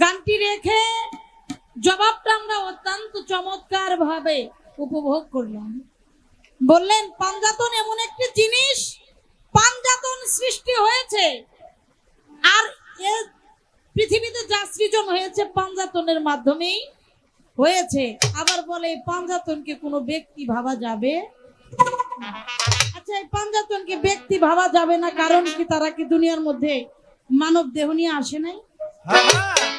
গানটি রেখে জবাবটা আমরা অত্যন্ত চমৎকার ভাবে উপভোগ করলাম। বললেন, পাঞ্জাতন এমন একটি জিনিস, পাঞ্জাতন সৃষ্টি হয়েছে, আর পৃথিবীতে যা সৃজন হয়েছে পাঞ্জাতনের মাধ্যমেই হয়েছে। আবার বলে এই পাঞ্জাতনকে কোনো ব্যক্তি ভাবা যাবে? আচ্ছা এই পাঞ্জাতনকে ব্যক্তি ভাবা যাবে না, কারণ কি তারা কি দুনিয়ার মধ্যে মানব দেহ নিয়ে আসে নাই? কি নাই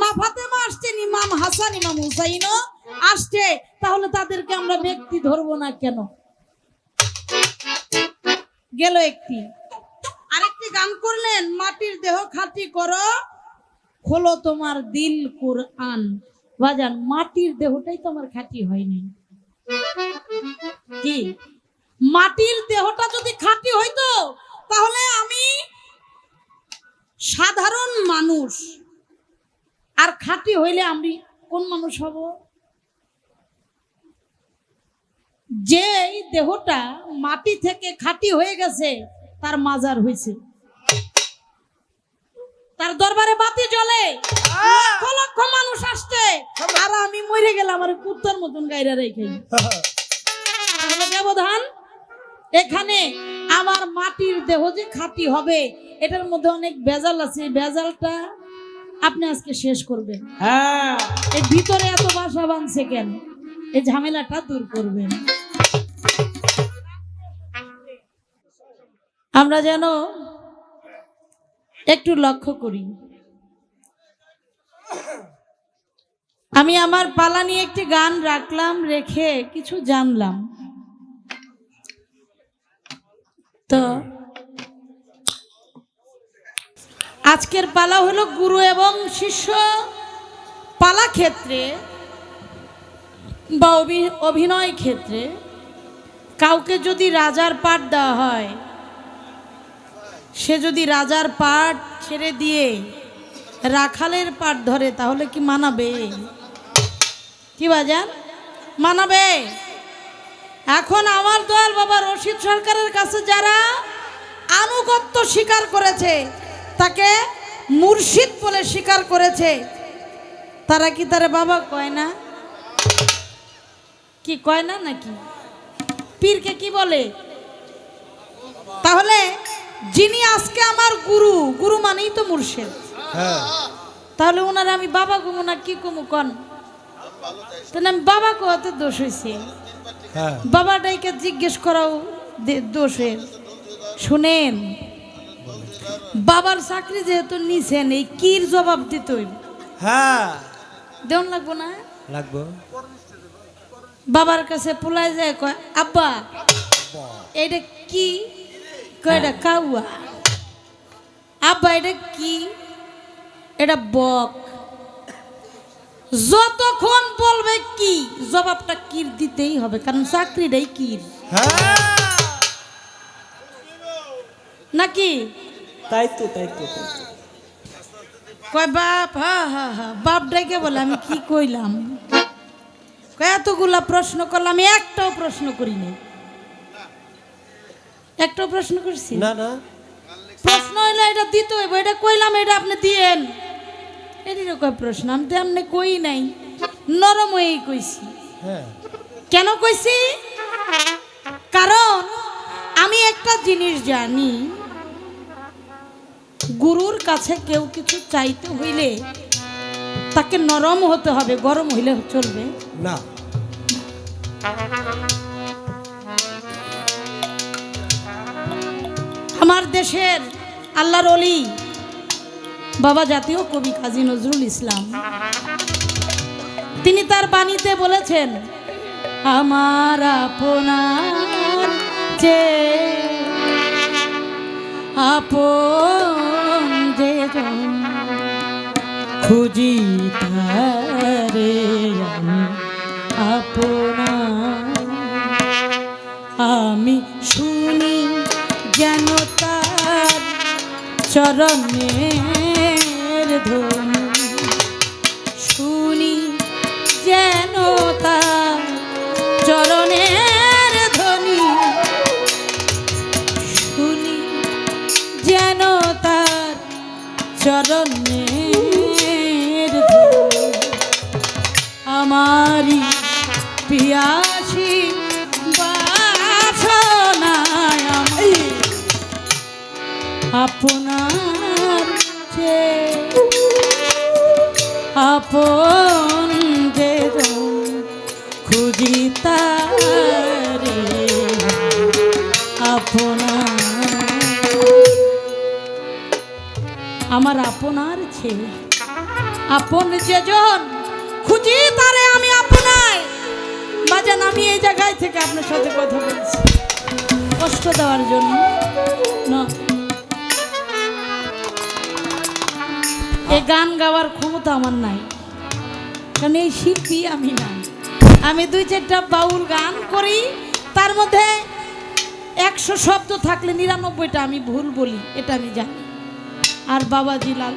মা ফাতেমা আসছেন ইমাম হাসান, ইমাম হুসাইনও আসছে। তাহলে তাদেরকে আমরা ব্যক্তি ধরবো না কেন? গেল একটি। আরেকটি গান করলেন, মাটির দেহ খাঁটি করো, খোলো তোমার দিল কোরআন। বাজান, মাটির দেহটাই তোমার খাঁটি হয়নি। কি? মাটির দেহটা যদি খাঁটি হইতো, তাহলে আমি সাধারণ মানুষ আর খাঁটি হইলে আমি কোন মানুষ হব? যে এই দেহটা মাটি থেকে খাঁটি হয়ে গেছে তার মাজার হয়েছে তার দরবারে বাতি জ্বলে। লক্ষ লক্ষ মানুষ আসছে। আর আমি মরে গেলাম আর কুত্তার মতন গাইরা রেখে। ব্যবধান এখানে আমার মাটির দেহ যে খাঁটি হবে এটার মধ্যে অনেক ভেজাল আছে। ভেজালটা আপনি আজকে শেষ করবেন। হ্যাঁ। এর ভিতরে এত বাসা বাঁধছে কেন? এই ঝামেলাটা দূর করবেন। আমরা যেন একটু লক্ষ্য করি। আমি আমার পালা নিয়ে একটি গান রাখলাম রেখে কিছু জানলাম। তো আজকের পালা হলো গুরু এবং শিষ্য পালা ক্ষেত্রে বা অভি- অভিনয় ক্ষেত্রে। কাউকে যদি রাজার পাঠ দেওয়া হয়, সে যদি রাজার পাঠ ছেড়ে দিয়ে রাখালের পাঠ ধরে, তাহলে কি মানাবে? কি বাজান? মানাবে? এখন আমার দয়াল বাবা রশিদ সরকারের কাছে যারা আনুগত্য স্বীকার করেছে তাকে মুর্শিদ বলে স্বীকার করেছে। তারা কি তারা বাবা কয় না? কি কয় না নাকি? পীরকে কি বলে? তাহলে যিনি আজকে আমার গুরু গুরু মানেই তো মুর্শিদ। হ্যাঁ। তাহলে ওনার আমি বাবা কমু না কি কমু কন? তাহলে আমি বাবা কোয়াতে দোষ হয়েছে হ্যাঁ। বাবাটাইকে জিজ্ঞেস করাও দোষের শুনেন। বাবার চাকরি যেহেতু নিছেন এই কির জবাব দিতে হইব? হ্যাঁ। লাগবো না? লাগবো। বাবার কাছে পোলায় যায় কয় আব্বা এটা কি? কয় এটা কাউয়া। আব্বা এটা কি? এটা বক। যতক্ষণ বলবে কি জবাবটা কির দিতেই হবে কারণ চাকরিটাই কির। হ্যাঁ। নাকি? তাই তো তাই তো কয় বাপ হা হা হা বাপ ডেকে বলে আমি কি কইলাম? এতগুলা প্রশ্ন করলাম একটাও প্রশ্ন করিনি। একটাও প্রশ্ন করছি? না না। প্রশ্ন হইলে এটা দিতে এটা কইলাম এটা আপনি দিয়েন। এটিরও কয় প্রশ্ন আমি তো এমনি কই নাই নরম হয়েই কইছি। হ্যাঁ। কেন কইছি? কারণ আমি একটা জিনিস জানি গুরুর কাছে কেউ কিছু চাইতে হইলে তাকে নরম হতে হবে গরম হইলে চলবে। না। আমার দেশের আল্লাহর অলি বাবা জাতীয় কবি কাজী নজরুল ইসলাম। তিনি তার বাণীতে বলেছেন আমার আপনার যে আপন খুঁজি আমি আপনা আমি শুনি যেন তার চরণের ধ্বনি। শুনি যেন তার চরণের ধ্বনি। শুনি যেন তার চরণের আমারি পিয়াসী বাসনায় আমি আপনার চেয়ে আপন যে খুঁজি আমার আপনার ছেলে আপন যেজন খুঁজি বাজান আমি এই জায়গায় থেকে আপনার সাথে কথা বলছি। কষ্ট দেওয়ার জন্য। এই গান গাওয়ার ক্ষমতা আমার নাই। কারণ এই শিল্পী আমি না। আমি দুই চারটা বাউল গান করি, তার মধ্যে একশো শব্দ থাকলে নিরানব্বইটা আমি ভুল বলি, এটা আমি জানি। আর বাবাজি লাল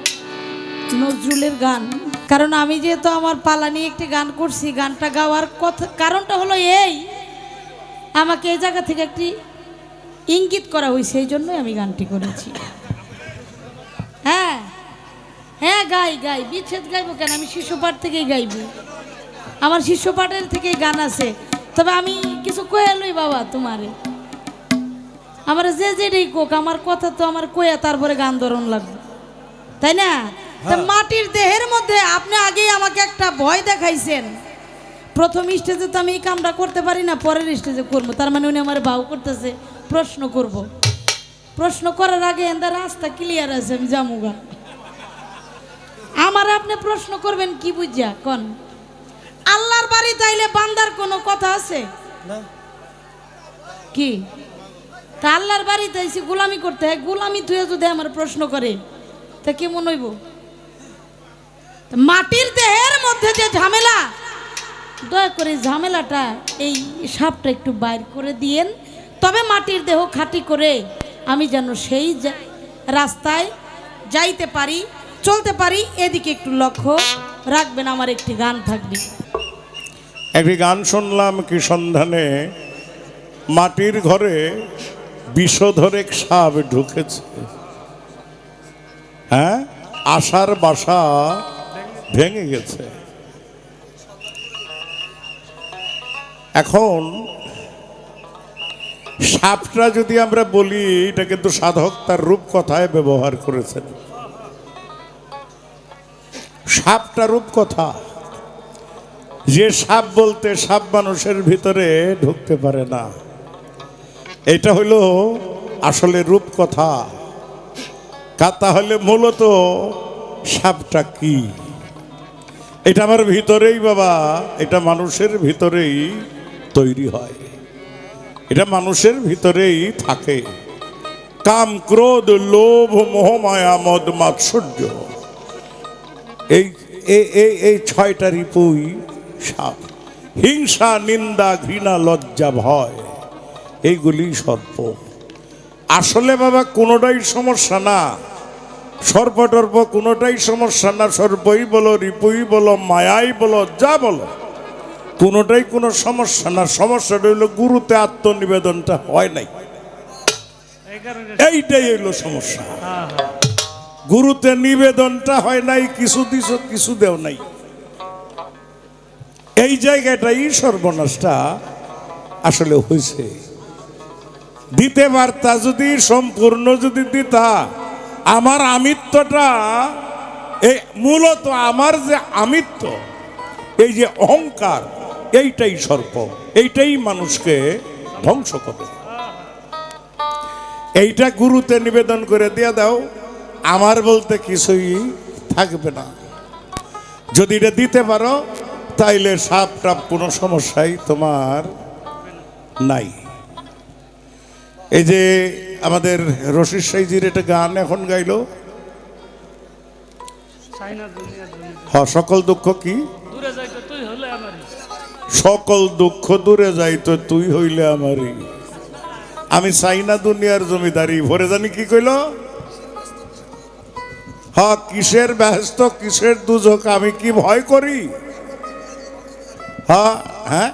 নজরুলের গান কারণ আমি যেহেতু আমার পালা নিয়ে একটি গান করছি, গানটা গাওয়ার কথা, কারণটা হলো এই। আমাকে এই জায়গা থেকে একটি ইঙ্গিত করা হয়েছে, এই জন্যই আমি গানটি করেছি। হ্যাঁ হ্যাঁ গাই গাই, বিচ্ছেদ গাইবো কেন? আমি শিশুপাঠ থেকেই গাইব। আমার শিশুপাঠের থেকেই গান আছে। তবে আমি কিছু কয়ে বাবা তোমারে। আমার যে যেটাই কোক, আমার কথা তো আমার কয়া তারপরে গান ধরন লাগবে। তাই না? মাটির দেহের মধ্যে আপনি আগেই আমাকে একটা ভয় দেখাইছেন। প্রথম স্টেজে তো আমি এই কামটা করতে পারি না পরের স্টেজে করব। তার মানে উনি আমার ভাও করতেছে প্রশ্ন করব। প্রশ্ন করার আগে এন্দা রাস্তা ক্লিয়ার আছে আমি জামুগা আমার আপনি প্রশ্ন করবেন কি বুঝিয়া? কন। আল্লাহর বাড়ি তাইলে বান্দার কোনো কথা আছে? কি? তা আল্লাহর বাড়িতে এসে গোলামি করতে হয়। গোলামি তুই যদি আমার প্রশ্ন করে তা কেমন হইব? মাটির দেহের মধ্যে যে ঝামেলা, দয়া করে ঝামেলাটা এই সাপটা একটু বাইর করে দিয়েন। তবে মাটির দেহ খাঁটি করে আমি যেন সেই রাস্তায় যাইতে পারি, চলতে পারি, এদিকে একটু লক্ষ্য রাখবেন, আমার একটি গান থাকবে। একটি গান শুনলাম কি সন্ধানে, মাটির ঘরে বিষধরে সাপ ঢুকেছে। হ্যাঁ? আশার বাসা ভেঙে গেছে। এখন সাপটা যদি আমরা বলি, এটা কিন্তু সাধক তার রূপ কথায় ব্যবহার করেছেন। সাপটা রূপ কথা যে সাপ বলতে সাপ মানুষের ভিতরে ঢুকতে পারে না। এটা হলো আসলে রূপকথা। কা তাহলে মূলত সাপটা কি? এটা আমার ভিতরেই বাবা, এটা মানুষের ভিতরেই তৈরি হয়। এটা মানুষের ভিতরেই থাকে। কাম, ক্রোধ, লোভ, মোহ, মায়া, মদ, মাৎসর্য। এই এই ছয়টা রিপুই সাপ। হিংসা, নিন্দা, ঘৃণা, লজ্জা, ভয়, এইগুলি সর্প। আসলে বাবা, কোনোটাই সমস্যা না। সর্প টর্প কোনোটাই সমস্যা না সর্পই বলো, রিপুই বলো, মায়াই বলো, যা বলো। কোনোটাই কোনো সমস্যা না সমস্যাটা হইল গুরুতে আত্মনিবেদনটা হয় নাই। এইটাই হইল সমস্যা। গুরুতে নিবেদনটা হয় নাই, কিছু দিছ, কিছু দেও নাই। এই জায়গাটাই সর্বনাশটা আসলে হয়েছে দিতে পারতা যদি সম্পূর্ণ যদি দিতা আমার আমিত্বটা এই মূলত আমার যে আমিত্ব, এই যে অহংকার, এইটাই সর্প, এইটাই মানুষকে ধ্বংস করে এইটা গুরুতে নিবেদন করে দিয়ে দাও, আমার বলতে কিছুই থাকবে না। যদি এটা দিতে পারো, তাইলে সাপ টাপ কোনো সমস্যাই তোমার নাই। এই যে আমাদের রশিদ সাইজির একটা গান এখন গাইল। হ সকল দুঃখ কি? সকল দুঃখ দূরে যাইতো তুই হইলে আমারই। আমি চাই না দুনিয়ার জমিদারি ভরে জানি কি কইল? হ কিসের ব্যস্ত কিসের দুজক আমি কি ভয় করি? হ্যাঁ হ্যাঁ?